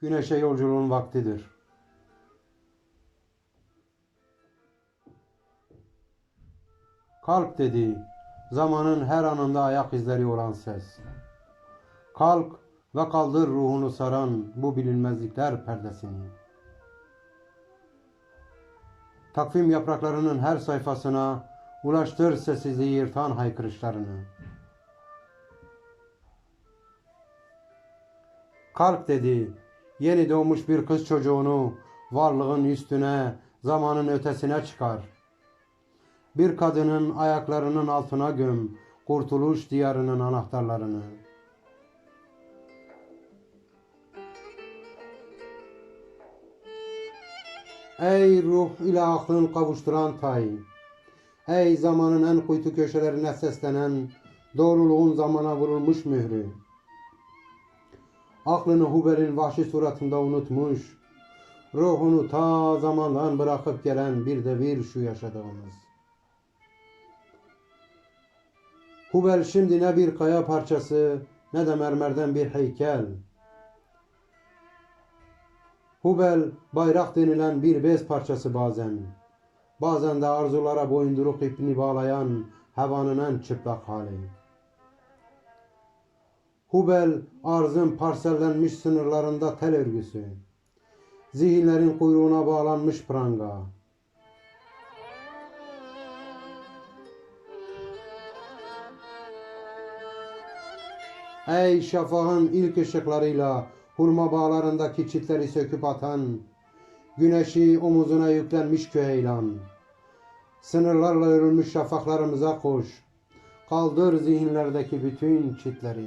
Güneşe yolculuğun vaktidir. Kalk dedi. Zamanın her anında ayak izleri olan ses. Kalk ve kaldır ruhunu saran bu bilinmezlikler perdesini. Takvim yapraklarının her sayfasına ulaştır sessizliği yırtan haykırışlarını. Kalk dedi. Yeni doğmuş bir kız çocuğunu varlığın üstüne, zamanın ötesine çıkar. Bir kadının ayaklarının altına göm kurtuluş diyarının anahtarlarını. Ey ruh ile aklın kavuşturan tay. Ey zamanın en kuytu köşelerine seslenen doğruluğun zamana vurulmuş mührü. Aklını Hubel'in vahşi suratında unutmuş, ruhunu ta zamandan bırakıp gelen bir devir şu yaşadığımız. Hubel şimdi ne bir kaya parçası ne de mermerden bir heykel. Hubel bayrak denilen bir bez parçası bazen. Bazen de arzulara boyunduruk ipini bağlayan havanın en çıplak hali. Hubel arzın parsellenmiş sınırlarında tel örgüsü. Zihinlerin kuyruğuna bağlanmış pranga. Ey şafağın ilk ışıklarıyla hurma bağlarındaki çitleri söküp atan, güneşi omuzuna yüklenmiş küheylan. Sınırlarla örülmüş şafaklarımıza koş, kaldır zihinlerdeki bütün çitleri.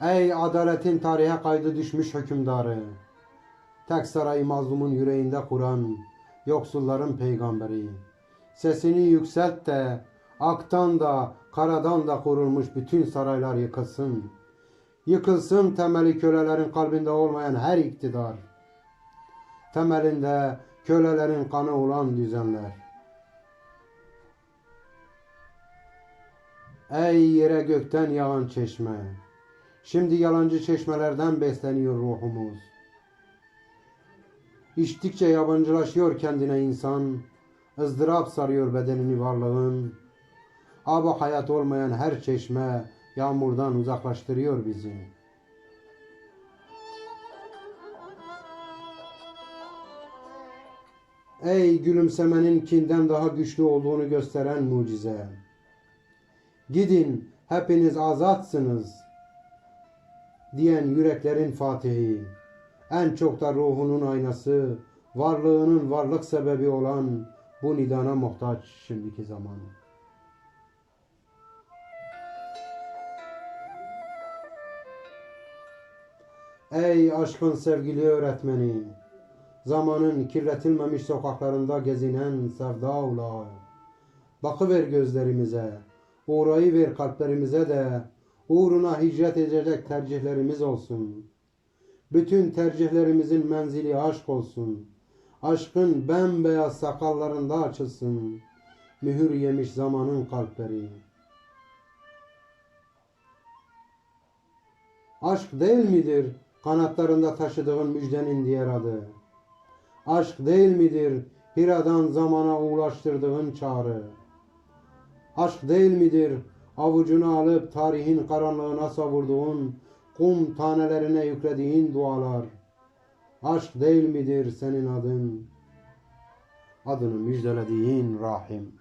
Ey adaletin tarihe kaydı düşmüş hükümdarı, tek sarayı mazlumun yüreğinde kuran, yoksulların peygamberi. Sesini yükselt de aktan da karadan da kurulmuş bütün saraylar yıkılsın. Yıkılsın temeli kölelerin kalbinde olmayan her iktidar. Temelinde kölelerin kanı olan düzenler. Ey yere gökten yağan çeşme. Şimdi yalancı çeşmelerden besleniyor ruhumuz. İçtikçe yabancılaşıyor kendine insan. ızdırap sarıyor bedenini varlığın. Aba hayat olmayan her çeşme yağmurdan uzaklaştırıyor bizi. Ey gülümsemenin kinden daha güçlü olduğunu gösteren mucize. Gidin hepiniz azatsınız diyen yüreklerin fatihi. En çok da ruhunun aynası, varlığının varlık sebebi olan bu nidana muhtaç şimdiki zaman. Ey aşkın sevgili öğretmeni, zamanın kirletilmemiş sokaklarında gezinen sevda ulağı. Bakıver gözlerimize, uğrayı ver kalplerimize de, uğruna hicret edecek tercihlerimiz olsun. Bütün tercihlerimizin menzili aşk olsun. Aşkın bembeyaz sakallarında açılsın. Mühür yemiş zamanın kalpleri. Aşk değil midir kanatlarında taşıdığın müjdenin diğer adı? Aşk değil midir Hira'dan zamana ulaştırdığın çağrı? Aşk değil midir avucuna alıp tarihin karanlığına savurduğun kum tanelerine yüklediğin dualar? Aşk değil midir senin adın? Adını müjdelediğin Rahim.